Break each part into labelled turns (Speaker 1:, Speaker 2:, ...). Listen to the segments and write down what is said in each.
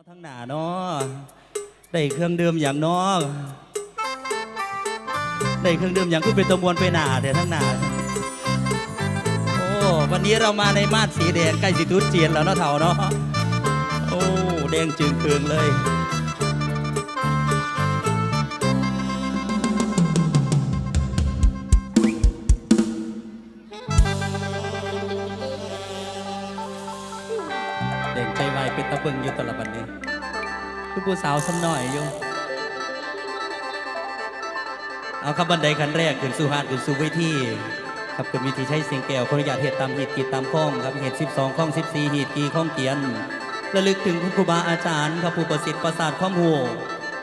Speaker 1: อทั้งหนาเนาะได้เครื่องดื่มอย่างเนาะได้เครื่องดื่มอย่างก็เป็นตัวมวลไปหนาแต่ทั้งหนาโอ้วันนี้เรามาในมาดสีแดงใกล้สิตรุษเจียนแล้วเนาะเถ่าเนาะโอ้แดงจึงเคืองเลย เบิงอยู่ตลอดบันนี้ คือผู้สาวซ้ำหน่อยอยู่ เอาครับบันไดขั้นแรกขึ้นสู่หาดขึ้นสู่เวทีครับเป็นวิธีใช้เสียงแก้วขออนุญาตเหตุตามเหตุกีตามข้องครับเหตุ12ข้อง 14เหตุกีข้องเกียนระลึกถึงคุณครูบาอาจารย์ครับผู้ประสิทธิ์ประสาทความหู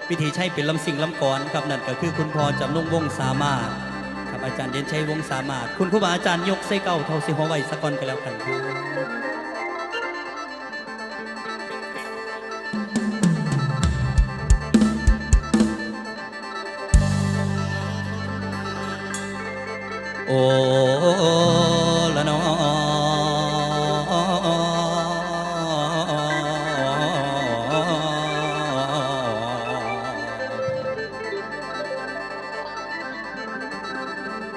Speaker 1: วิธีใช้เป็นลำสิ่งลำกรครับนั่นก็คือคุณพ่อจำนงวงสามารถครับอาจารย์เด่นชัยวงสามารถ คุณครูบาอาจารย์ยกใส่เก้าเท่าสิหัวไว้สักอนกันแล้วกันครับ ละนอ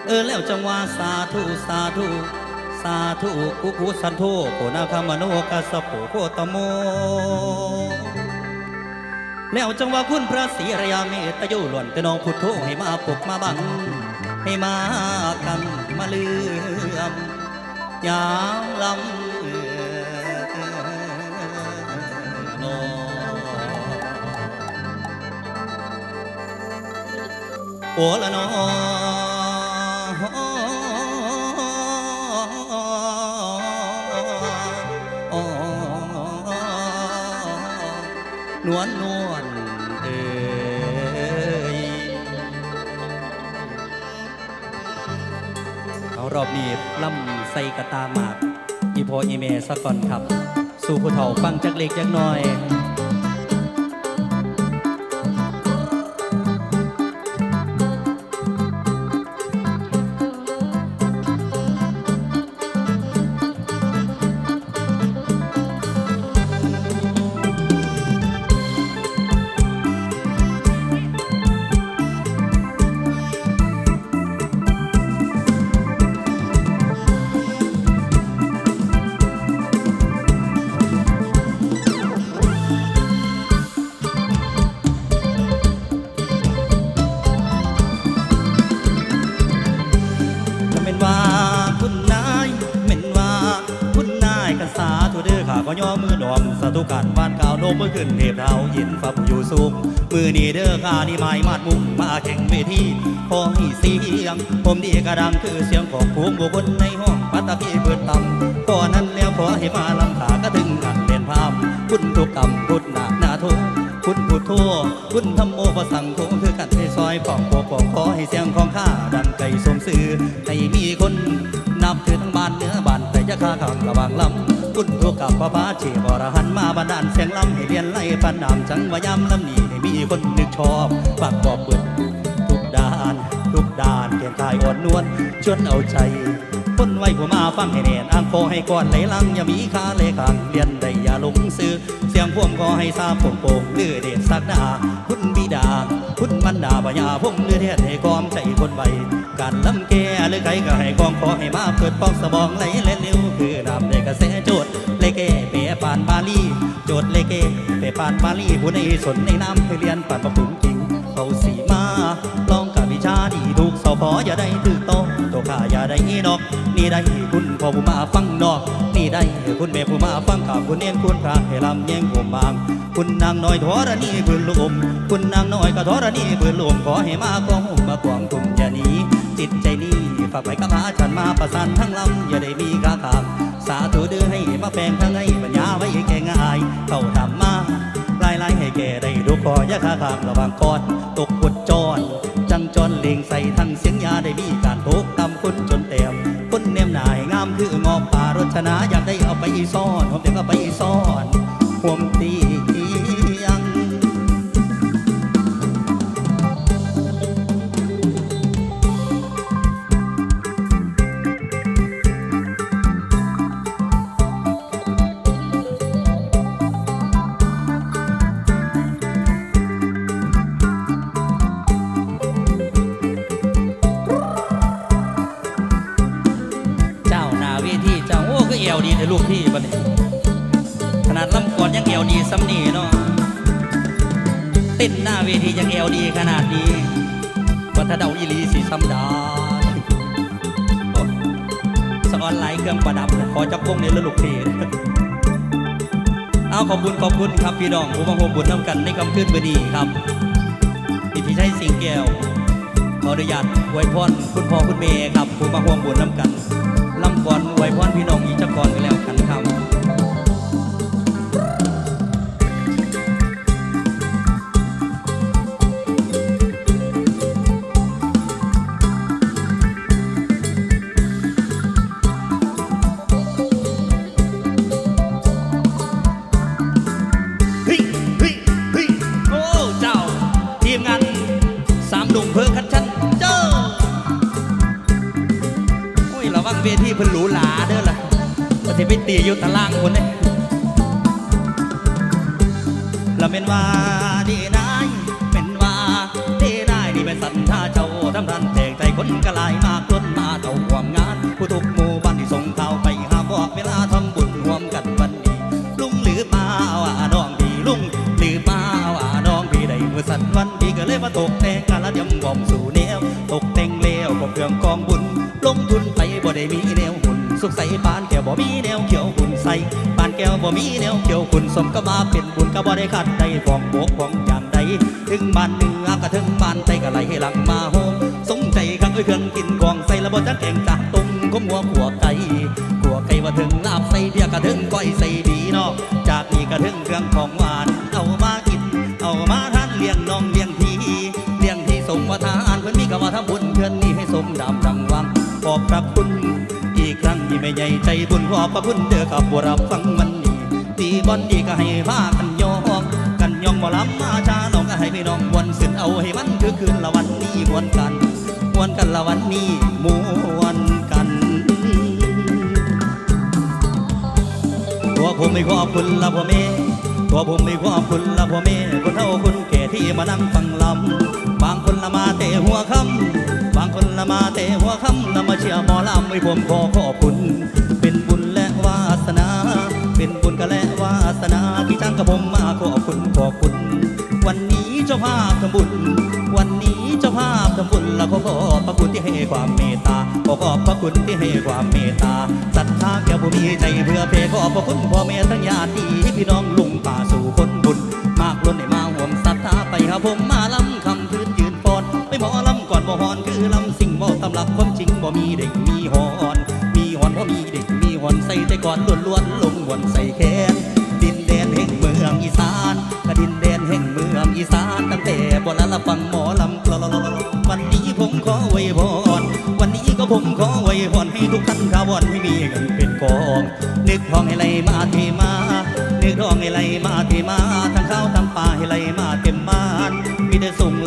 Speaker 1: เออแล้วจังว่าสาธุสาธุสาธุกุกุสันโธโกนาคามโนกัสะโปโคตโม แล้วจังว่าคุณพระศรีอรยาเมตโยหล่นแต่น้องพุทโธให้มาปกมาบัง ให้มากันมาเลื่อมยามลำเอ่อโนโอละนอ เอารอบนี้ล่ำใส่กระตาหมาก อีโพอีเมสักก่อนครับ สู่ผู้เฒ่าฟังจักเล็กจักน้อย เด้อข้าก็ย่อมือดอมสาธุการบ้านก่าวโนมือขึ้นเทพเท้ายินฟ้าผู้อยู่สูงมือนี้เด้อข้านี่หมายมาดมุ่งมาแข่งเวทีพอให้เสียง ผมดีกระดังคือเสียงของผู้บุคคลในห้องปัตตพีเปิดต่ำก่อนนั้นแล้วขอให้มาลำขาก็ถึงกันเล่นภาพคุณทุกกรรมพุทธนาหนาทุกคุณพุทโธคุณธรรมโมประสังโฆคือกันให้ซอยปอกโปกปอกขอให้เสียงของข้าดังไก่สมสื่อให้มีคนนับถือทั้งบ้านเนื้อบ้านแต่จะข้าขังระว่างลำ คุณทุกกับพระพาชีบรหันมาบันดาลเสียงลำให้เรียนไล่ปันนามจังว่ายำลำนี้ให้มีคนนึกชอบปากบอกเปิดทุกด้าน ทุกด้านเพียงกายอ่อนนวลชวนเอาใจคนไว้ผู้มาฟังให้แน่นอ่างคอให้ก่อนไหลลังอย่ามีคาเลยขางเรียนได้อย่าหลงซื้อเสียงพ่วงขอให้ทราบโป่งโป่งเลือเดชสักดาคุณบิดา คุณมันดาปัญญาพงเลือเทศให้กอมใจคนใบการลำแก่หรือใครก็ให้กองขอให้มาเปิดปอกสมองไหลและเร็วคือน้ำในกระแสโจท โจทย์เลเกเปปานบาลีผู้ในสนในน้ำให้เรียนปานประปุงจริงเขาสีมาลองกับวิชาดีถูกเสาพออย่าได้ถือโตตัวข้าอย่าได้นอก นี่ได้คุณพ่อผู้มาฟังนอก นี่ได้คุณแม่ผู้มาฟังข่าวคุณเนียนคุณพระให้ลำแย่งผมบาง คุณนางน้อยทอรณีพื้นลมคุณนางน้อยก็ทอรณีพื้นลมขอให้มากองห่มมากวงกลุ่มอย่าหนีจิตใจนี้ฝากไว้กับพระฉันมาประสานทั้งลำอย่าได้มีกาขามสาธุเดือให้มาแปลงทั้งให้ เข้าทำมาลายลายให้แก่ได้ดูคอยาคาคามระวังกอดตกปวดจอนจังจอนเลียงใส่ทั้งเสียงยาได้มีการทุกตำคุณจนเต็มคุณเนียมหนายงามคืองอป่ารชนะอยากได้เอาไปซ่อนผมเดี๋ยวก็ไปซ่อนห่วมตี คุณขอบคุณครับพี่น้องผู้มาร่วมบุญน้ำกันในคำขึ้นบดีครับพิธีชัยสิงแก้วขออนุญาตไวยพรคุณพ่อคุณเมย์ครับผู้มาร่วมบุญน้ำกัน วบ่มีแนวเขียวขุนใสปานแก้วบ่มีแนวเขียวขุนสมก็มาเป็นบุญก็บ่ได้ขัดใดฟองโบกฟองอย่างใดถึงบ้านเหนือก็ถึงบ้านใต้ก็ไหลให้หลังมาโฮมสงใจกักเอ้ยเครื่องกินกองใส่ละบ่จักแกงจากตุงก็มัวขัวไก่ขัวไก่ว่าถึงลาบใส่เบียก็ถึงก้อยใส่ดีเนาะจากนี้ก็ถึงเครื่องของ ไม่ใหญ่ใจบุญขอบพระคุณเด้อกับบัวรับฟังมันนี่ตีบอลดีก็ให้พากันยองกันยองบ่ลำมาชาน้องก็ให้พี่น้องวนสินเอาให้มันคือคืนละวันนี้วนกันวนกันละวันนี้มวนกันตัวผมไม่ขอบคุณละพ่อแม่ตัวผมไม่ขอบคุณละพ่อแม่คนเท่าคนแก่ที่มานั่งฟังลำบางคนละมาเตะหัวคำ บางคนละมาเตะหัวคำละมาเชียร์หมอลำให้ผมขอขอบคุณ เป็นบุญและวาสนา เป็นบุญกับและวาสนาที่จ้างกับผมมาขอบคุณขอบคุณ วันนี้เจ้าภาพทำบุญ วันนี้เจ้าภาพทำบุญและขอขอบพระคุณที่ให้ความเมตตาขอขอบพระคุณที่ให้ความเมตตาศรัทธาแก่ผู้มีใจเพื่อเพขอบพระคุณพ่อแม่ทั้งญาติพี่น้องลุงป่าสู่คนบุญ มากล้นให้มาห่วมศรัทธาไปหาผมมาลำำลักความจริงบ่มีเด็กมีฮอน มีฮอนบ่มีเด็กมีฮอนใส่แต่ก่อนล้วนๆลงหวนใส่แขนดินแดนแห่งเมืองอีสานกะดินแดนแห่งเมืองอีสานตั้งแต่โบราณละฟังหมอลำกลอวันนี้ผมขอไว้พรวันนี้ก็ผมขอไว้พรให้ทุกท่านขาวอนให้มีเงินเป็นกองนึกทองให้ไหลมาเทมานึกทองให้ไหลมาเทมาทั้งข้าวทั้งปลาให้ไหลมาเต็มบ้า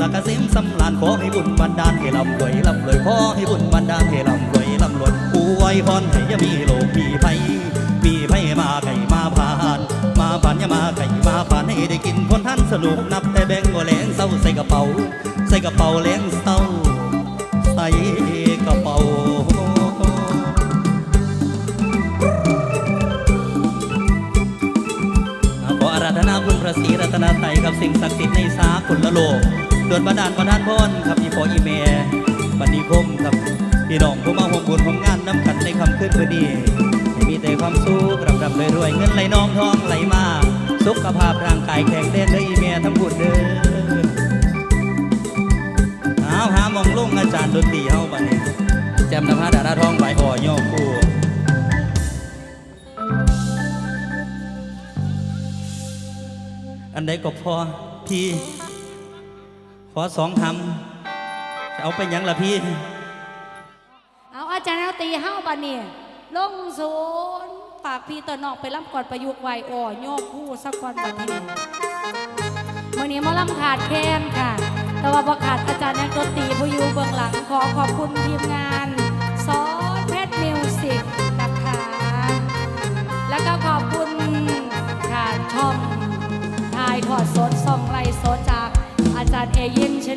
Speaker 1: ละกระเซ็มสำลานขอให้บุญบันดาลให้ลำรวยลำรวยขอให้บุญบันดาลให้ลำรวยลำรวยผู้ไว้พรให้ยามีโลกมีภัยมีไผมาไก่มาผ่าน มาผ่านยามาไก่มาผ่านให้ได้กินคนท่านสนุกนับแต่แบงก์ว่าแหลงเศร้าใส่กระเป๋า ใส่กระเป๋าแหลงเศร้าใส่กระเป๋าขออาราธนาคุณพระศรีรัตนตรัยกับสิ่งศักดิ์สิทธิ์ในสากลโลก โดนบันดาลประทานพรครับอีพออีเมบันดีคมครับพี่น้องผู้มาห่วมบุญห่วมงานน้ำกันในคำขึ้นคืนนี้ให้มีแต่ความสุขร่ำรำรวยๆเงินไหลนองทองไหลมาสุขภาพร่างกายแข็งแรงเด้ออีเมทั้งบุญเด้อเอาหามองลุงอาจารย์ดนตรีเฮาบัดนี้แจมนภาดาราทองใบอ่อย่อคู่อันใดก็พอพี่ ขอสองคำจะเอาไปยังล่ะพี่
Speaker 2: เอาอาจารย์เอาตีเฮ้าบันนี่ลงศูนย์ปากพี่ตอนอกไปล่ำก่อนประยุกต์ไวอ่อย่อผู้สักก่อนบันนี้มื่อนี้มาล่ำขาดแค้นค่ะ แต่ว่าประขาดอาจารย์นักดนตรีผู้อยู่เบื้องหลังขอขอบคุณทีมงาน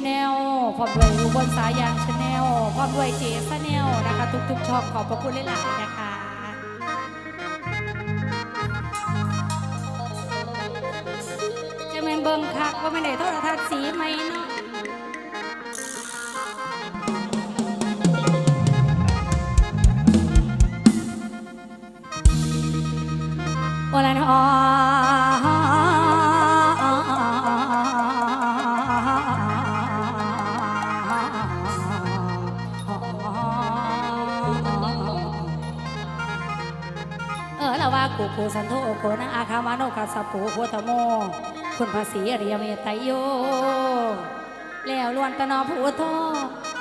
Speaker 2: แนลพร้อมด้วยอุบลสายยางชแนลพร้อมด้วยเจสแนลนะคะ ทุกๆช่องขอบพระคุณหลายๆนะคะจะแม่นเบิ่งคักว่าไม่ได้โทรทัศน์สีไหมเนาะโอลันฮอ เออละว่ากูโคสันโทโคนะอาคามาโนกาสปูโคตโม คุณภาษีเรียเมตโย แล้วลวนตะนอผู้ทอ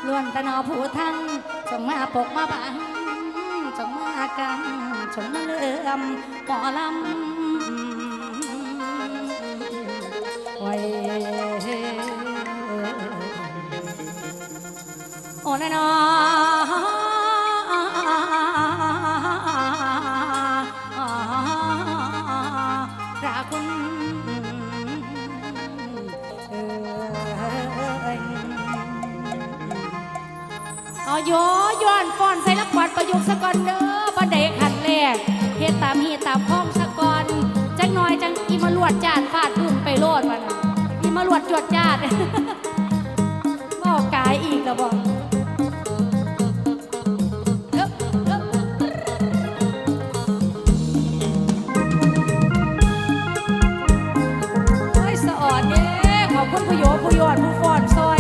Speaker 2: ลวนตะนอผู้ทั้งจงมาปกมาบังจงมากันจงมาเลื่อมหมอลำไว้โอ้แน่นอน คุณเอาโยย้อนฟ้อนใส่ละครประยุกสะก่อนเด้อบ่ได้ขันแลกเฮ็ดตามเฮีตามพ้องสะก่อนจังน้อยจังอีมาลวดจานฟาดดุนไปโลดวันอีมาลวดจวดจาดบ่กายอีกแล้วบ่ คนผู้โยผู้ยอดผู้ฟอนซอย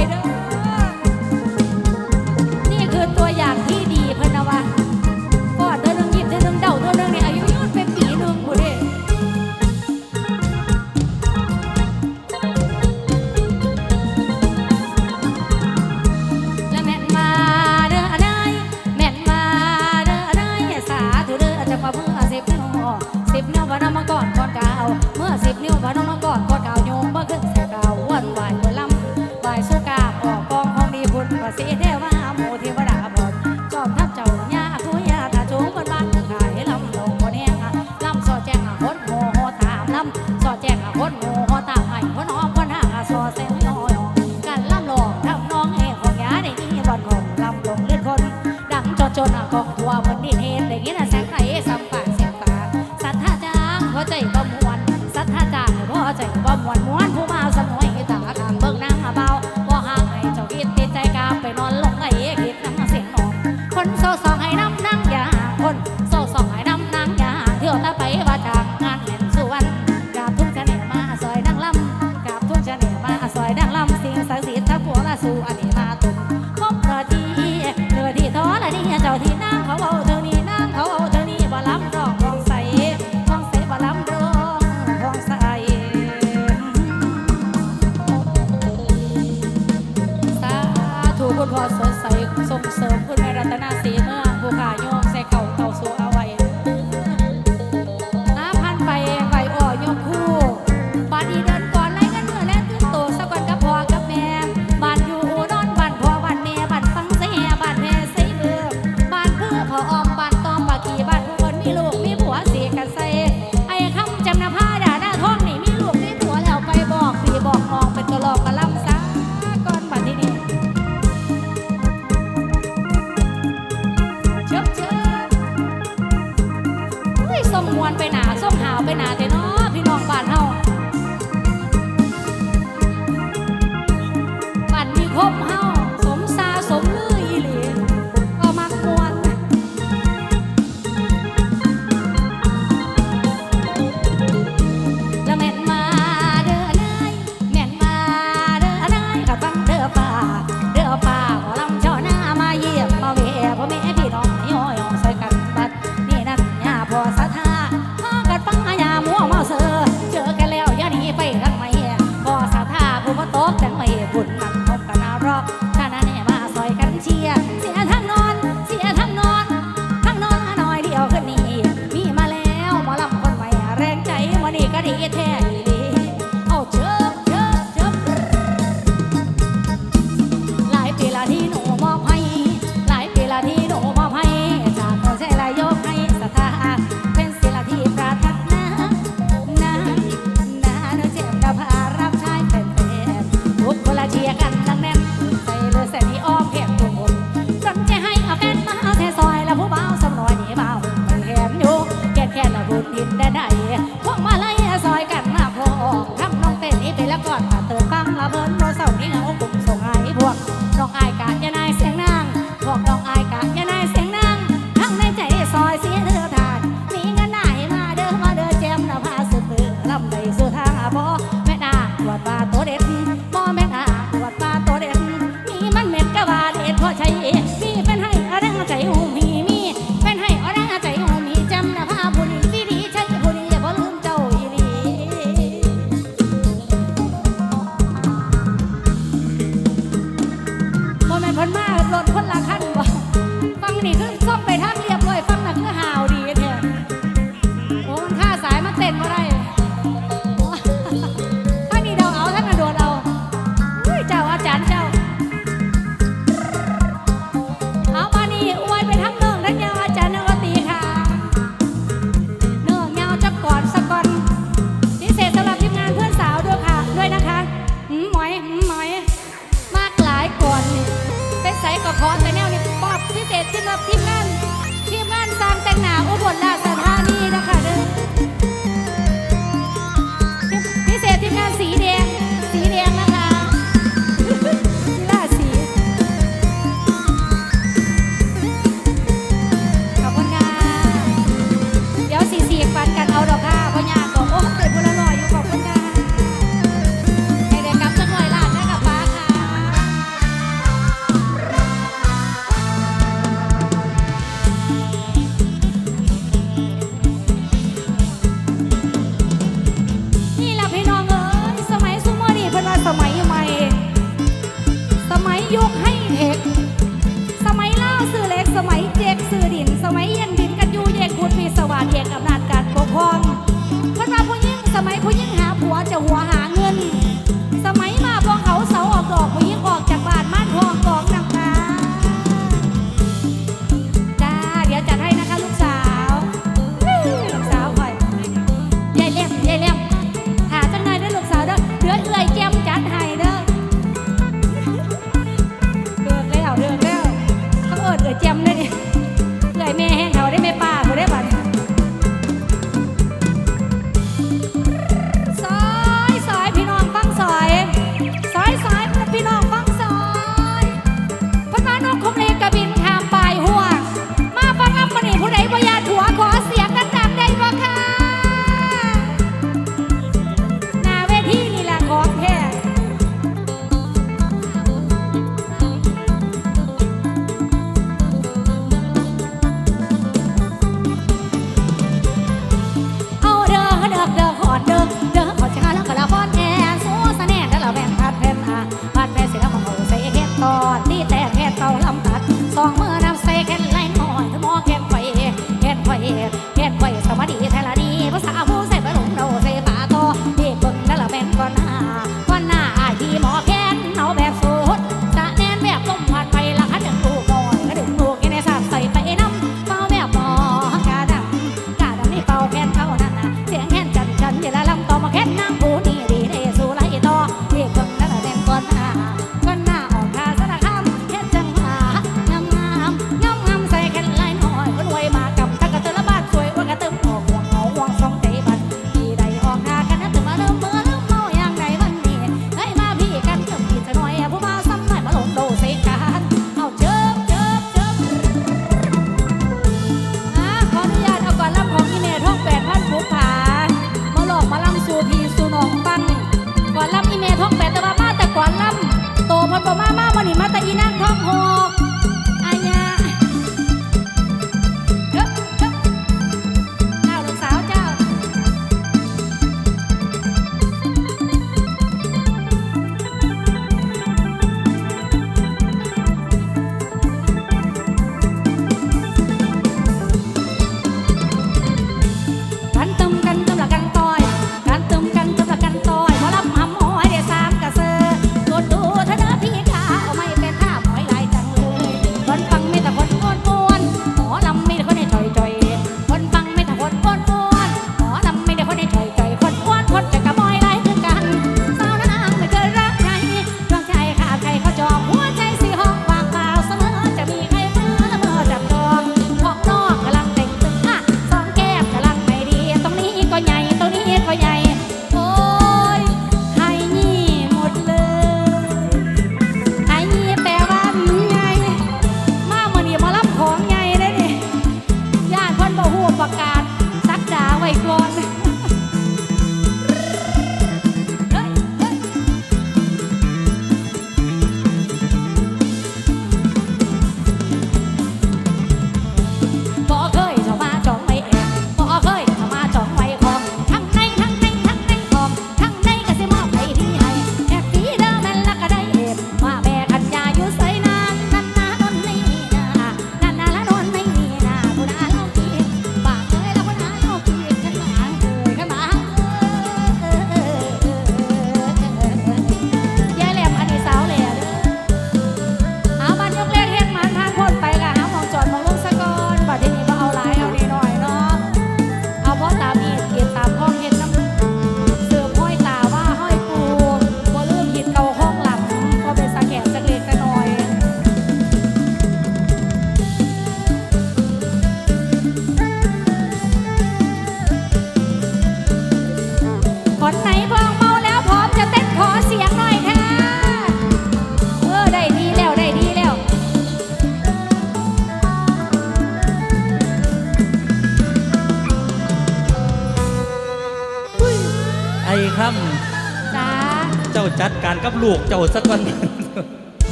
Speaker 2: ลูกเจ้าสักวั
Speaker 1: น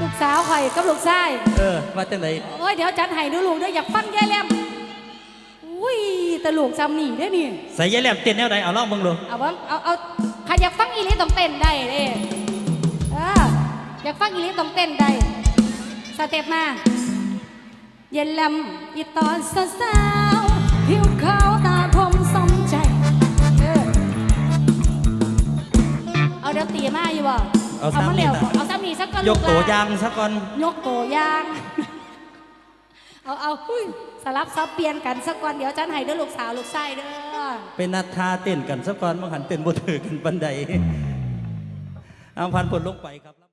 Speaker 2: ลูกสาวข่อยกับลูกชาย
Speaker 1: เออว่าจังได
Speaker 2: โอ้ยเดี๋ยวจัดให้ดูลูกเด้ออยากฟังแย่แลมอุ้ยแต่ลูกจำหนีได้อนี่
Speaker 1: ใส่ยายแหลมเต้นแนวใดเอาลองเบิ่งดู
Speaker 2: เอาว่าเอาเอาใครอยากฟังอีหลีต้องเต้นได้เด้เอออยากฟังอีหลีต้องเต้นได้สเต็ปมาเย็นลำอีตอนสาวๆผิวขาวต ตีมาอยู่บ่
Speaker 1: เอาซ้ำ
Speaker 2: มา
Speaker 1: นี่
Speaker 2: เร็ว
Speaker 1: นะ
Speaker 2: เอาซ้ำนี่สักก่อน
Speaker 1: ย
Speaker 2: ลู
Speaker 1: ก
Speaker 2: หลน
Speaker 1: ตัวอย่างสักก่อน
Speaker 2: ยกตัวอย่าง เอาเอาอุ้ยสลับซับเปลี่ยนกันสักก่อนเดี๋ยวจันให้เด้อลูกสาวลูกชายเด้อ
Speaker 1: เป็นนัดทาเต้นกันสักก่อนบางหันเต้นบ่ถือกันปันใดเอาพันผลลงไปครับ